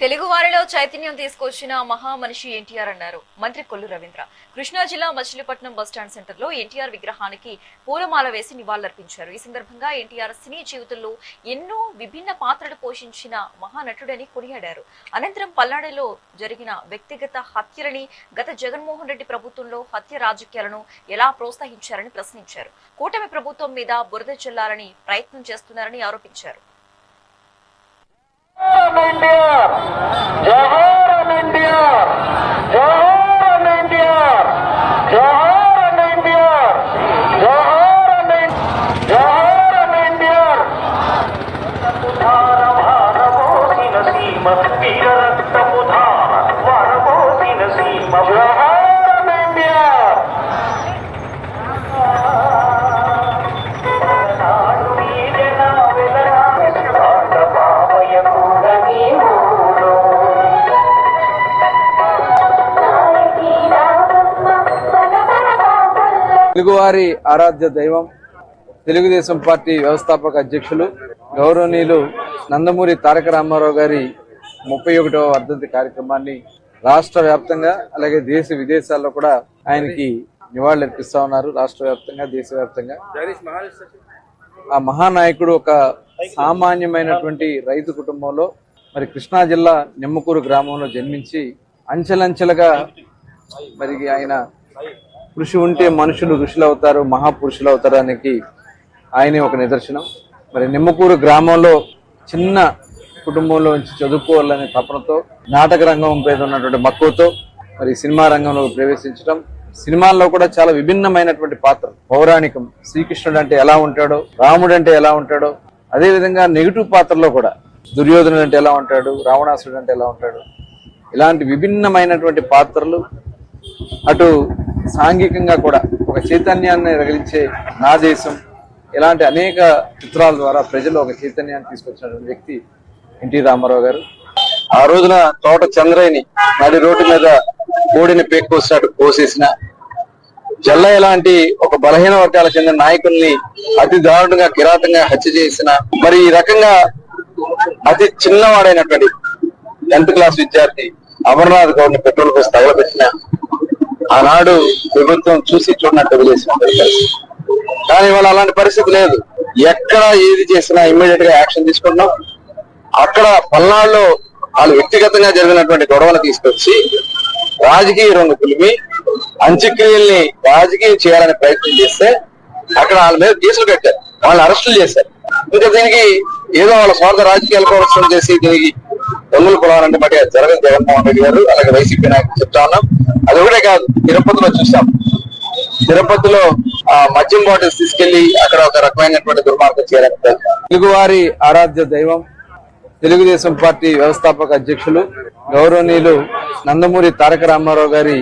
తెలుగు వారిలో చైతన్యం తీసుకొచ్చిన మహామనిషి ఎన్టీఆర్ అన్నారు. మంత్రి కొల్లు రవీంద్ర. కృష్ణా జిల్లా మచిలీపట్నం బస్టాండ్ సెంటర్లో ఎన్టీఆర్ విగ్రహానికి పూలమాల వేసి నివాళులర్పించారు. ఈ సందర్భంగా ఎన్టీఆర్ సినీ జీవితంలో ఎన్నో విభిన్న పాత్రలు పోషించిన మహానటుడని కొనియాడారు. అనంతరం పల్నాడులో జరిగిన వ్యక్తిగత హత్యలని గత జగన్మోహన్ రెడ్డి ప్రభుత్వంలో హత్య రాజకీయాలను ఎలా ప్రోత్సహించారని ప్రశ్నించారు. కూటమి ప్రభుత్వం మీద బురద చెల్లాలని ప్రయత్నం చేస్తున్నారని ఆరోపించారు. జోహార్ ఎన్టీఆర్ తెలుగువారి ఆరాధ్య దైవం తెలుగుదేశం పార్టీ వ్యవస్థాపక అధ్యక్షులు గౌరవనీయులు నందమూరి తారక రామారావు గారి ముప్పై ఒకటవ వర్ధంతి కార్యక్రమాన్ని రాష్ట్ర వ్యాప్తంగా అలాగే దేశ విదేశాల్లో కూడా ఆయనకి నివాళులర్పిస్తా ఉన్నారు. రాష్ట్ర వ్యాప్తంగా దేశవ్యాప్తంగా ఆ మహానాయకుడు ఒక సామాన్యమైనటువంటి రైతు కుటుంబంలో మరి కృష్ణా జిల్లా నిమ్మకూరు గ్రామంలో జన్మించి అంచెలంచెలుగా మరి ఆయన కృషి ఉంటే మనుషులు ఋషులు అవుతారు మహాపురుషులు అవుతారానికి ఆయనే ఒక నిదర్శనం. మరి నిమ్మకూరు గ్రామంలో చిన్న కుటుంబంలో నుంచి చదువుకోవాలనే తపనతో నాటక రంగం మీద ఉన్నటువంటి మక్కువతో మరి సినిమా రంగంలో ప్రవేశించడం. సినిమాల్లో కూడా చాలా విభిన్నమైనటువంటి పాత్ర. పౌరాణికం శ్రీకృష్ణుడు అంటే ఎలా ఉంటాడో రాముడు అంటే ఎలా ఉంటాడో అదే విధంగా నెగిటివ్ పాత్రలో కూడా దుర్యోధనుడు అంటే ఎలా ఉంటాడు రావణాసుడు అంటే ఎలా ఉంటాడు. ఇలాంటి విభిన్నమైనటువంటి పాత్రలు అటు సాంఘికంగా కూడా ఒక చైతన్యాన్ని రగిలించే నా దేశం ఇలాంటి అనేక చిత్రాల ద్వారా ప్రజలు ఒక చైతన్యాన్ని తీసుకొచ్చినటువంటి వ్యక్తి ఎన్టీ రామారావు గారు. ఆ రోజున తోట చంద్రయ్యని నడి రోడ్డు మీద కోడిని పేక్కోసినట్టు కోసేసిన జల్లయ్య లాంటి ఒక బలహీన వర్గాలకు చెందిన నాయకుల్ని అతి దారుణంగా కిరాతంగా హత్య చేసిన మరి ఈ రకంగా అతి చిన్నవాడైనటువంటి టెన్త్ క్లాస్ విద్యార్థి అమర్నాథ్ గౌడ్ని పెట్రోల్ పోసి తగలబెట్టిన ఆనాడు ప్రభుత్వం చూసి చూడనట్టు వదిలేసిన కానీ ఇవాళ అలాంటి పరిస్థితి లేదు. ఎక్కడ ఏది చేసినా ఇమ్మీడియట్గా యాక్షన్ తీసుకుంటున్నాం. అక్కడ పల్నాడులో వాళ్ళు వ్యక్తిగతంగా జరిగినటువంటి గొడవలు తీసుకొచ్చి రాజకీయ రంగు పిలిపి అంత్యక్రియల్ని రాజకీయం చేయాలని ప్రయత్నం చేస్తే అక్కడ వాళ్ళ మీద కేసులు పెట్టారు వాళ్ళని అరెస్టులు చేశారు. ఇంకా దీనికి ఏదో వాళ్ళ స్వార్థ రాజకీయాల కోసం చేసి దీనికి దొంగలు కులాలంటే బట్టి జరగదు. జగన్మోహన్ రెడ్డి గారు అలాగే వైసీపీ నాయకులు చెప్తా ఉన్నాం. అది ఒకటే కాదు తిరుపతిలో చూసాం. తిరుపతిలో ఆ మద్యం బాటిల్స్ తీసుకెళ్ళి అక్కడ ఒక రకమైనటువంటి దుర్మార్గం చేయాలని తెలుగువారి ఆరాధ్య దైవం తెలుగుదేశం పార్టీ వ్యవస్థాపక అధ్యక్షులు గౌరవనీయులు నందమూరి తారక రామారావు గారి